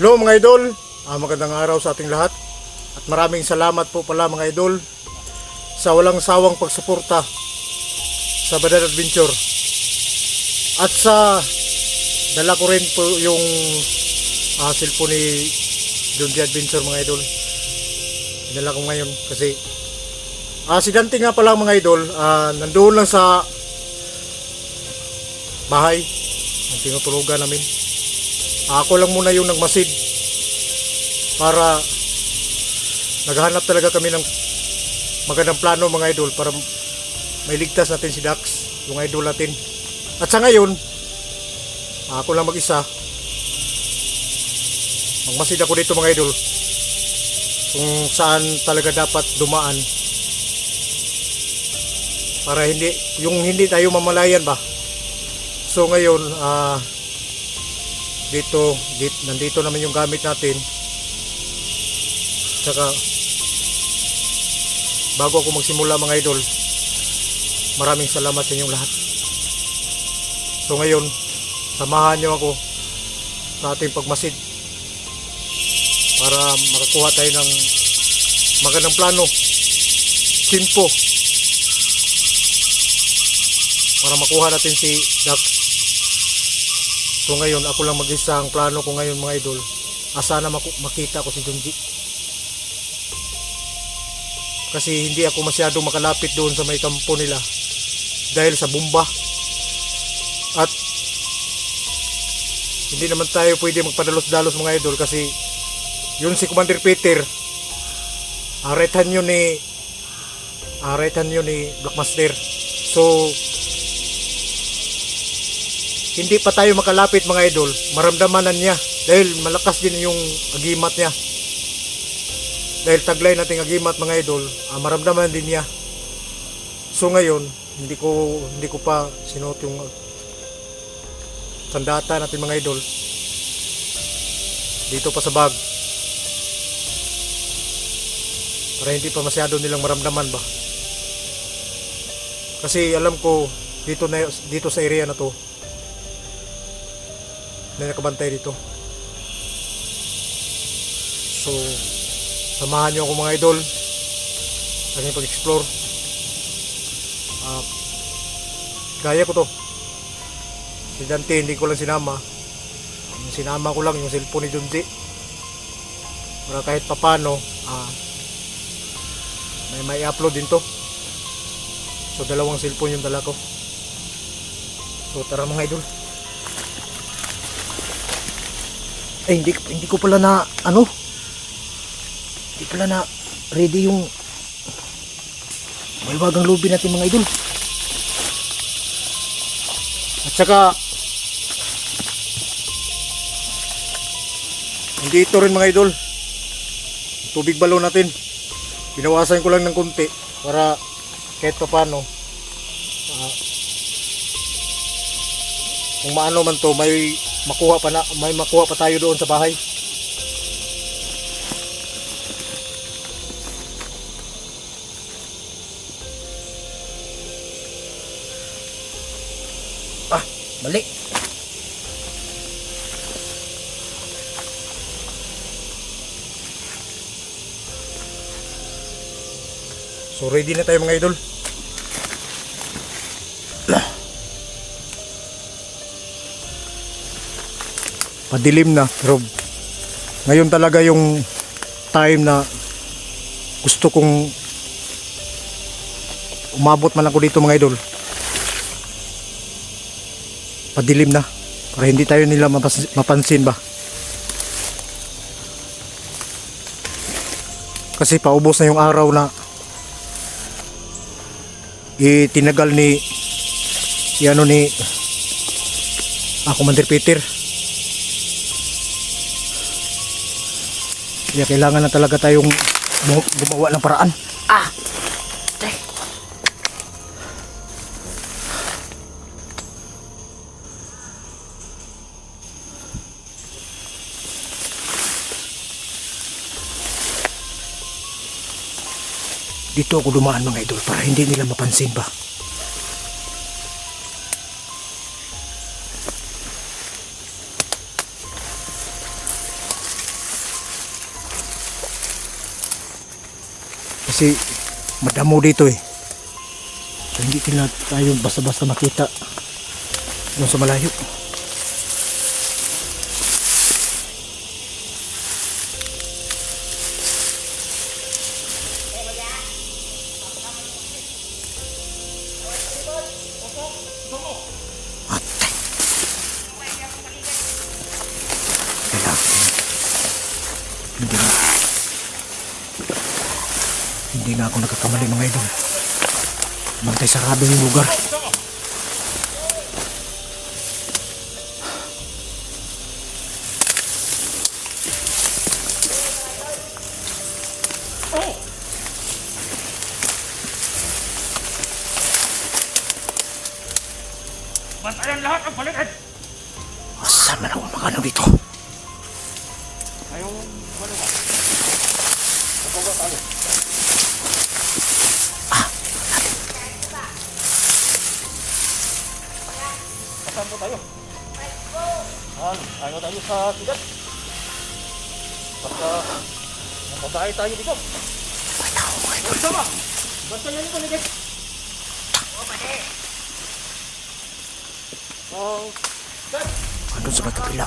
Hello mga idol, Ah, magandang araw sa ating lahat. At maraming salamat po pala mga idol sa walang sawang pagsuporta sa Badal Adventure. At sa dala ko rin po yung uh, cellphone ni John D. Adventure mga idol. Dala ko ngayon kasi ah si Dante nga pala mga idol ah, nandoon lang sa bahay. Ang tinutulugan namin ako lang muna yung nagmasid para naghahanap talaga kami ng magandang plano mga idol para mailigtas natin si Dax yung idol natin. At sa ngayon ako lang mag-isa. Magmasid ako dito mga idol kung saan talaga dapat dumaan. Para hindi yung hindi tayo mamalayan ba? So ngayon ah dito, dito nandito naman yung gamit natin Tsaka bago ako magsimula mga idol, maraming salamat sa inyong lahat. So ngayon, samahan niyo ako sa ating pagmasid para makakuha tayo ng magandang plano, simpo, para makuha natin si Dax. So ngayon, ako lang mag-isa. Ang plano ko ngayon mga idol. Asa na maku- makita ko si Junji. Kasi hindi ako masyadong makalapit doon sa may kampo nila dahil sa bomba. At hindi naman tayo pwede magpadalos-dalos mga idol kasi yun si Commander Peter. Aretan yun ni aretan yun ni Blackmaster so hindi pa tayo makalapit mga idol. Maramdamanan niya. Dahil malakas din yung agimat niya. Dahil taglay nating agimat mga idol ah, maramdaman din niya. So ngayon hindi ko hindi ko pa sinuot yung sandata natin mga idol. Dito pa sa bag. Para hindi pa masyado nilang maramdaman ba? Kasi alam ko dito na dito sa area na to may nakabantay dito so samahan niyo ako mga idol. Sa aking pag-explore. Ah, kaya ko to. Si Dante hindi ko lang sinama. Yung sinama ko lang yung cellphone ni Junji. Para kahit papano ah, may may upload din to. So dalawang cellphone yung dala ko. So tara mga idol eh hindi, hindi ko pala na ano hindi pala na ready yung malwagang lobby natin mga idol. At saka dito rin mga idol. Tubig balon natin. Binawasan ko lang ng konti para kahit pa paano ah, kung maano man to may makuha pa na may makuha pa tayo doon sa bahay. Ah, mali. So ready na tayo mga idol. Padilim na pero ngayon talaga yung time na gusto kong umabot man ako dito mga idol. padilim na para hindi tayo nila mapansin ba? Kasi paubos na yung araw na itinagal ni ano ni ah, Commander Peter kaya kailangan na talaga tayong gumawa- ng paraan. Ah dito ako dumaan mga idol para hindi nila mapansin ba kasi madamo dito eh. So, hindi tila tayo basta-basta makita doon sa malayo. Ako nagkakamali mga idol. Bantay sarado yung lugar. Bantayan lahat ang paligid! Asan na lang ang mga ano dito? Tayo? Ah, ayaw tayo sa sigat. Basta, mababae tayo dito. Tao mga idol. Sama! Bantayan yung paligid! Oh! Andun sa magkapila.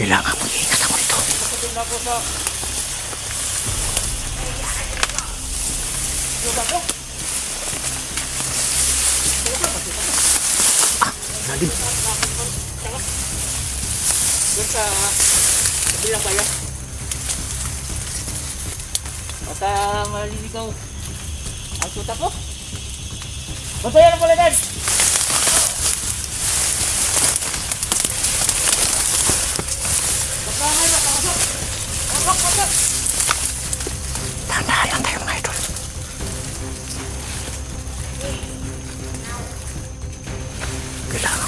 Kailangan mag-iingat ako dito. Sabihin na ako sa... Yoga ko? Lalim. Doon sa kabilang kaya. Basta maliligaw ang tuta ko. Bantayan ang paladan! Bakangan na, pakasok! Pasok, pasok! Kailangan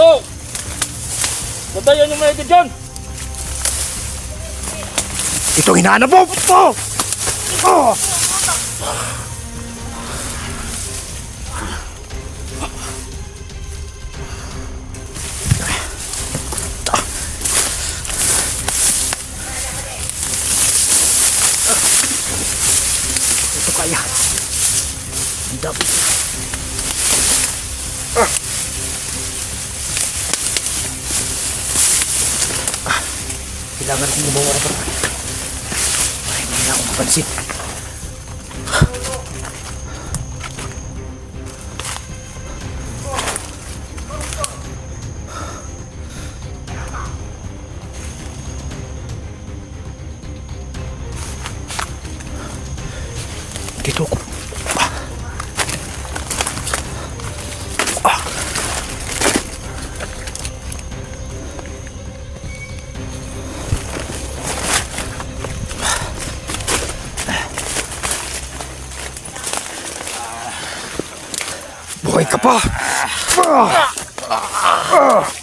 Oh! Bantayan yung mga dyan! Ito hinahanap mo! Oh! Oh! Kailangan kong gumawa paraan. Para hindi na ako mapansin. Buhay ka pa! Ah!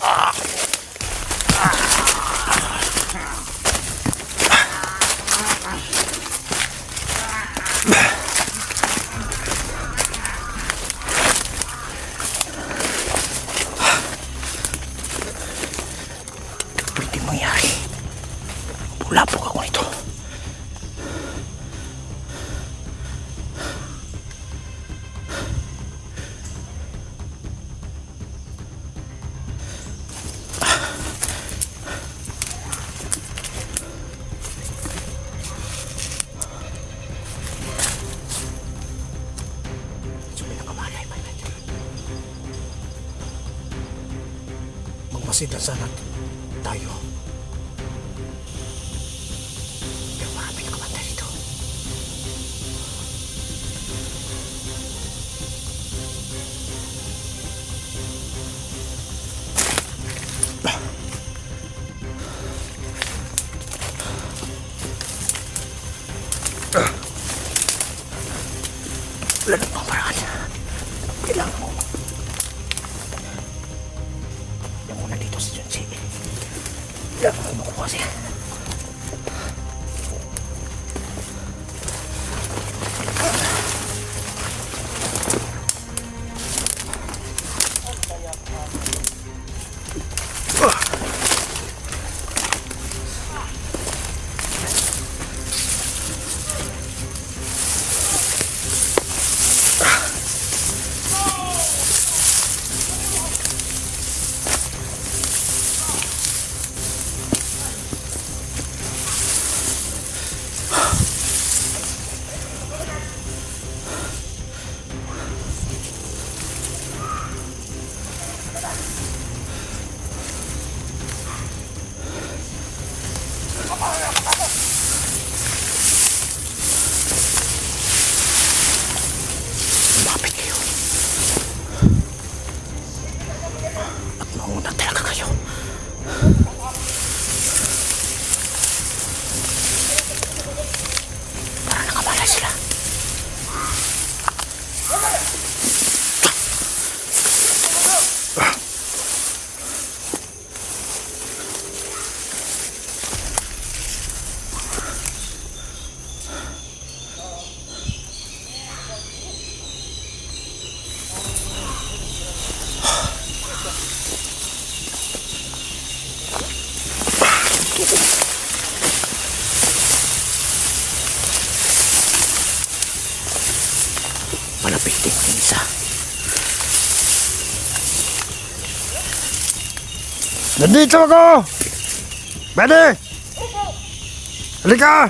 sinasanan tayo. Yung mga pinakabanda rito. Wala ah. na pang paraan. Kailangan ko Gagawin mo ko kasi. Nandito ako! Pwede! Halika!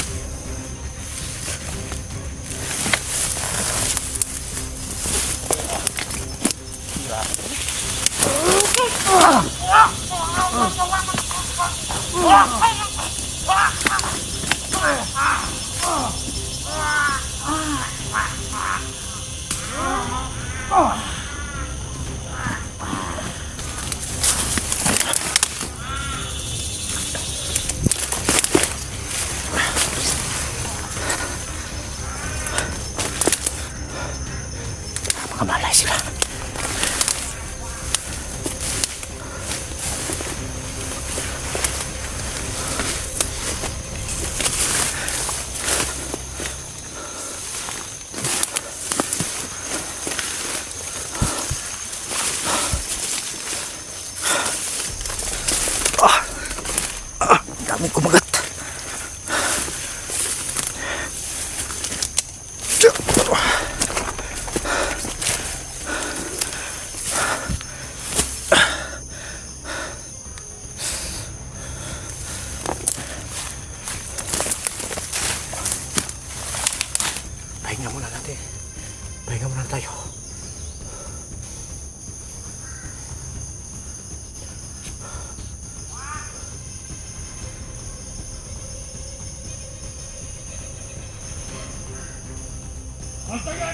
Dami kumagat. Yeah.